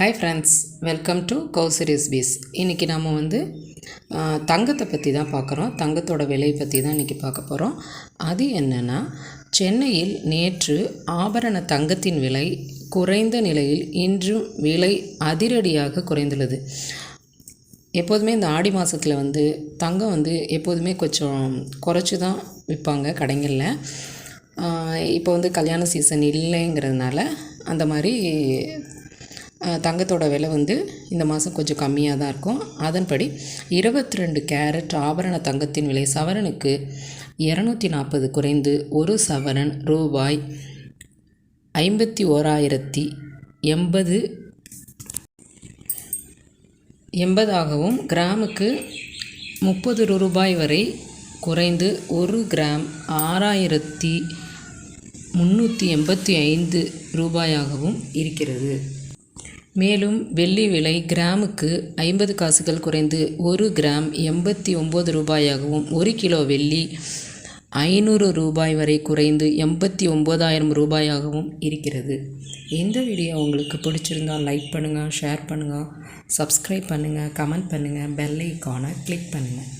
Hi friends welcome to கௌசரிஸ் பீஸ் இன்றைக்கி நாம் வந்து தங்கத்தை பற்றி தான் பார்க்குறோம். தங்கத்தோட விலை பற்றி தான் இன்றைக்கி பார்க்க போகிறோம் அது என்னென்னா சென்னையில் நேற்று ஆபரண தங்கத்தின் விலை குறைந்த நிலையில் இன்றும் விலை அதிரடியாக குறைந்துள்ளது. எப்போதுமே இந்த ஆடி மாதத்தில் வந்து தங்கம் வந்து எப்போதுமே கொஞ்சம் குறைச்சி தான் விற்பாங்க கடைகளில் இப்போ வந்து கல்யாண சீசன் இல்லைங்கிறதுனால அந்த மாதிரி தங்கத்தோட விலை வந்து இந்த மாதம் கொஞ்சம் கம்மியாக தான் இருக்கும். அதன்படி இருபத்தி ரெண்டு கேரட் ஆபரண தங்கத்தின் விலை சவரனுக்கு இரநூத்தி நாற்பது குறைந்து ஒரு சவரன் ரூபாய் ஐம்பத்தி ஓராயிரத்தி எண்பது எண்பதாகவும் கிராமுக்கு முப்பது ரூபாய் வரை குறைந்து ஒரு கிராம் ஆறாயிரத்தி முந்நூற்றி எண்பத்தி ஐந்து ரூபாயாகவும் இருக்கிறது. மேலும் வெள்ளி விலை கிராமுக்கு ஐம்பது காசுகள் குறைந்து ஒரு கிராம் எண்பத்தி ஒம்பது ரூபாயாகவும் ஒரு கிலோ வெள்ளி ஐநூறு ரூபாய் வரை குறைந்து எண்பத்தி ஒம்பதாயிரம் ரூபாயாகவும் இருக்கிறது. இந்த வீடியோ உங்களுக்கு பிடிச்சிருந்தால் லைக் பண்ணுங்கள் ஷேர் பண்ணுங்கள் சப்ஸ்கிரைப் பண்ணுங்கள் கமெண்ட் பண்ணுங்கள் பெல் ஐக்கானை கிளிக் பண்ணுங்கள்